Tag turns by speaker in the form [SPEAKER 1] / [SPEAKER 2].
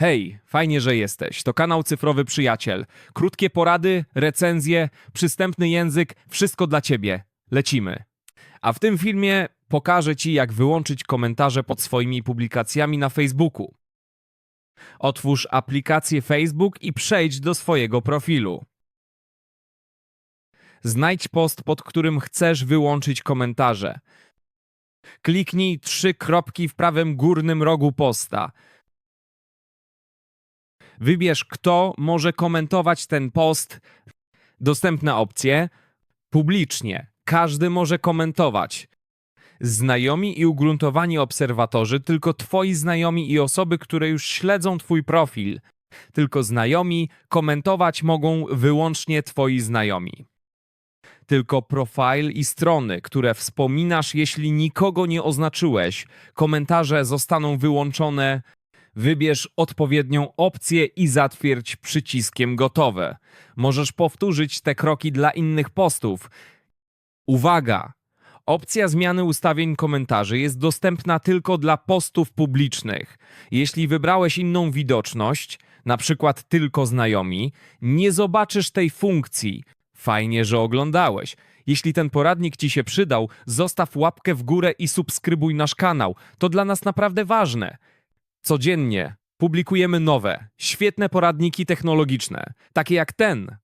[SPEAKER 1] Hej, fajnie, że jesteś. To kanał Cyfrowy Przyjaciel. Krótkie porady, recenzje, przystępny język, wszystko dla ciebie. Lecimy. A w tym filmie pokażę ci, jak wyłączyć komentarze pod swoimi publikacjami na Facebooku. Otwórz aplikację Facebook i przejdź do swojego profilu. Znajdź post, pod którym chcesz wyłączyć komentarze. Kliknij trzy kropki w prawym górnym rogu posta. Wybierz, kto może komentować ten post. Dostępne opcje. Publicznie. Każdy może komentować. Znajomi i ugruntowani obserwatorzy, tylko Twoi znajomi i osoby, które już śledzą Twój profil. Tylko znajomi komentować mogą wyłącznie Twoi znajomi. Tylko profil i strony, które wspominasz, jeśli nikogo nie oznaczyłeś, komentarze zostaną wyłączone Wybierz odpowiednią opcję i zatwierdź przyciskiem gotowe. Możesz powtórzyć te kroki dla innych postów. Uwaga! Opcja zmiany ustawień komentarzy jest dostępna tylko dla postów publicznych. Jeśli wybrałeś inną widoczność, na przykład tylko znajomi, nie zobaczysz tej funkcji. Fajnie, że oglądałeś. Jeśli ten poradnik Ci się przydał, zostaw łapkę w górę i subskrybuj nasz kanał. To dla nas naprawdę ważne. Codziennie publikujemy nowe, świetne poradniki technologiczne, takie jak ten.